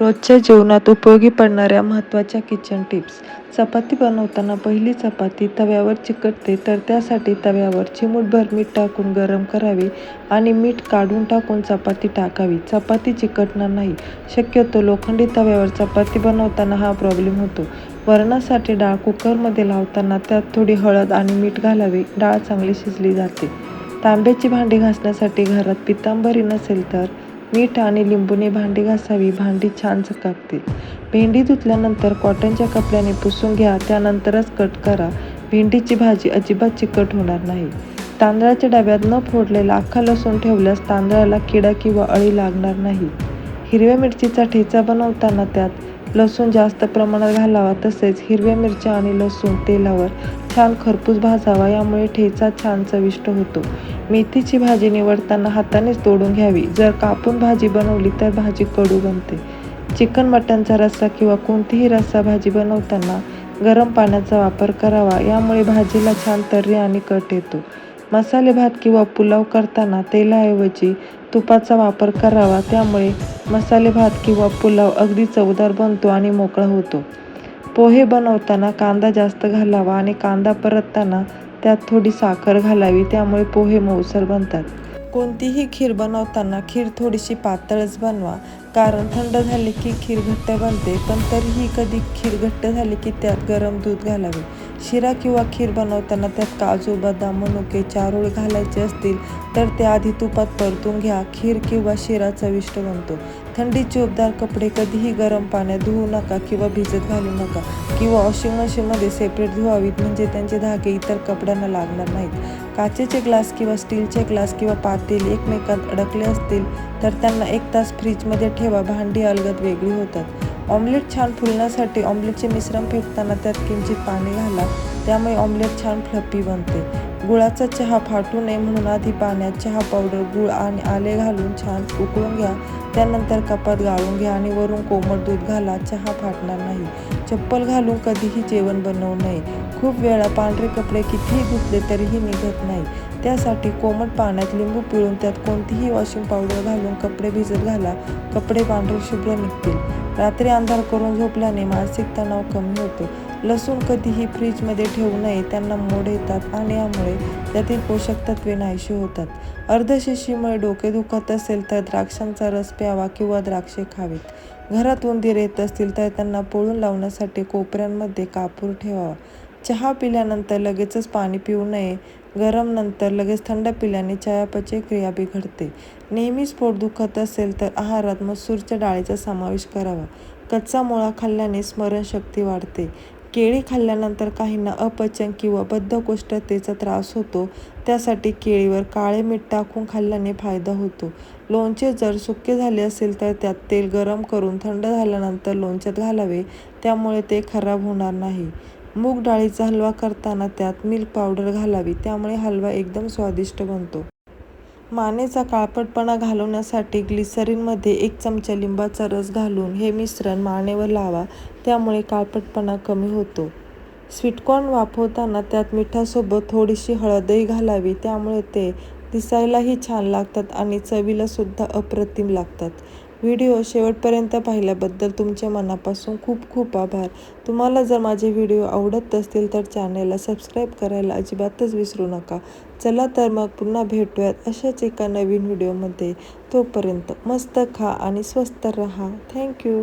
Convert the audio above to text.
रोजच्या जीवनात उपयोगी पडणाऱ्या महत्त्वाच्या किचन टिप्स चपाती बनवताना पहिली चपाती तव्यावर चिकटते तर त्यासाठी तव्यावर चिमूटभर मीठ टाकून गरम करावे आणि मीठ काढून टाकून चपाती टाकावी. चपाती चिकटणार नाही. शक्यतो लोखंडी तव्यावर चपाती बनवताना हा प्रॉब्लेम होतो. वरणासाठी डाळ कुकरमध्ये लावताना त्यात थोडी हळद आणि मीठ घालावे. डाळ चांगली शिजली जाते. तांब्याची भांडी घासण्यासाठी घरात पितांबरी नसेल तर मीठ आणि लिंबूने भांडी घासावी. भांडी छान चकाकतील भेंडी धुतल्यानंतर कॉटनच्या कपड्याने पुसून घ्या. त्यानंतरच कट करा. भेंडीची भाजी अजिबात चिकट होणार नाही. तांदळाच्या डब्यात न फोडलेला अख्खा लसूण ठेवल्यास तांदळाला किडा किंवा अळी लागणार नाही. हिरव्या मिरचीचा ठेचा बनवताना त्यात लसूण जास्त प्रमाणात घालावा तसेच हिरव्या मिरच्या आणि लसूण तेलावर छान खरपूस भाजावा यामुळे ठेचा छान चविष्ट होतो. मेथीची भाजी निवडताना हातानेच तोडून घ्यावी. जर कापून भाजी बनवली तर भाजी कडू बनते. चिकन मटनचा रस्सा किंवा कोणतीही रस्सा भाजी बनवताना गरम पाण्याचा वापर करावा यामुळे भाजीला छान तर्री आणि कट येतो. मसाले भात किंवा पुलाव करताना तेलाऐवजी तुपाचा वापर करावा. त्यामुळे मसाले भात किंवा पुलाव अगदी चवदार बनतो आणि मोकळा होतो. पोहे बनवताना कांदा जास्त घालावा आणि कांदा परतताना त्यात थोडी साखर घालावी. त्यामुळे पोहे मऊसर बनतात. कोणतीही खीर बनवताना खीर थोडीशी पातळच बनवा. कारण थंड झाली की खीर घट्ट बनते पण तरीही कधी खीर घट्ट झाली की त्यात गरम दूध घालावे. शिरा किंवा खीर बनवताना त्यात काजू बदाम मनुके चारूळ घालायचे असतील तर ते आधी तुपात परतून घ्या. खीर किंवा शिरा चविष्ट बनतो. थंडी चोपदार कपडे कधीही गरम पाण्यात धुवू नका किंवा भिजत घालू नका. किंवा वॉशिंग मशीनमध्ये सेपरेट धुवावीत म्हणजे त्यांचे धागे इतर कपड्यांना लागणार नाहीत. काचेचे ग्लास किंवा स्टीलचे ग्लास किंवा पातील एकमेकात अडकले असतील तर त्यांना एक तास फ्रीजमध्ये ठेवा. भांडी अलगद वेगळी होतात. ऑमलेट छान फुलण्यासाठी ऑमलेटचे मिश्रण फेकताना त्यात किंचित पाणी घाला. त्यामुळे ऑमलेट छान फ्लपी बनते. गुळाचा चहा फाटू नये म्हणून आधी पाण्यात चहा पावडर गुळ आणि आले घालून छान उकळून घ्या. त्यानंतर कपात गाळून घ्या आणि वरून कोमट दूध घाला. चहा फाटणार नाही. चप्पल घालून कधीही जेवण बनवू नये. खूप वेळा पांढरे कपडे कितीही धुतले तरीही निघत नाही. त्यासाठी कोमट पाण्यात लिंबू पिळून त्यात कोणतीही वॉशिंग पावडर घालून कपडे भिजत घाला. कपडे पांढरे शुभ्र निघतील. रात्री अंधार करून झोपल्याने मानसिक तणाव कमी होतो. लसूण कधीही फ्रीजमध्ये ठेवू नये त्यांना मोड येतात आणि यामुळे त्यातील पोषक तत्वे नाहीशी होतात. अर्धशिशीमुळे डोके दुखत असेल तर द्राक्षांचा रस प्यावा किंवा द्राक्षे खावीत. घरात उंदीर येत असतील तर त्यांना पोळून लावण्यासाठी कोपऱ्यांमध्ये कापूर ठेवावा. चहा पिल्यानंतर लगेचच पाणी पिऊ नये. गरम नंतर लगेच थंड पिल्याने चयापचय क्रिया बिघडते. नेहमीच पोट दुखत असेल तर आहारात मसूरच्या डाळीचा समावेश करावा. कच्चा मुळा खाल्ल्याने स्मरणशक्ती वाढते. केळी खाल्ल्यानंतर काहींना अपचन किंवा बद्धकोष्ठतेचा त्रास होतो. त्यासाठी केळीवर काळे मीठ टाकून खाल्ल्याने फायदा होतो. लोणचे जर सुके झाले असेल तर त्यात तेल गरम करून थंड झाल्यानंतर लोणच्यात घालावे. त्यामुळे ते खराब होणार नाही. मूग डाळीचा हलवा करताना त्यात मिल्क पावडर घालावी त्यामुळे हलवा एकदम स्वादिष्ट बनतो. मानेचा काळपटपणा घालवण्यासाठी ग्लिसरीनमध्ये एक चमचा लिंबाचा रस घालून हे मिश्रण मानेवर लावा त्यामुळे काळपटपणा कमी होतो. स्वीटकॉर्न वाफवताना त्यात मिठासोबत थोडीशी हळदही घालावी त्यामुळे ते दिसायलाही छान लागतात आणि चवीलासुद्धा अप्रतिम लागतात. व्हिडिओ शेवटपर्यंत पाहिल्याबद्दल तुमच्या मनापासून खूप खूप आभार. तुम्हाला जर माझे व्हिडिओ आवडत असतील तर चॅनेलला सबस्क्राईब करायला अजिबातच विसरू नका. चला तर मग पुन्हा भेटूयात अशाच एका नवीन व्हिडिओमध्ये. तोपर्यंत मस्त खा आणि स्वस्त रहा. थँक्यू.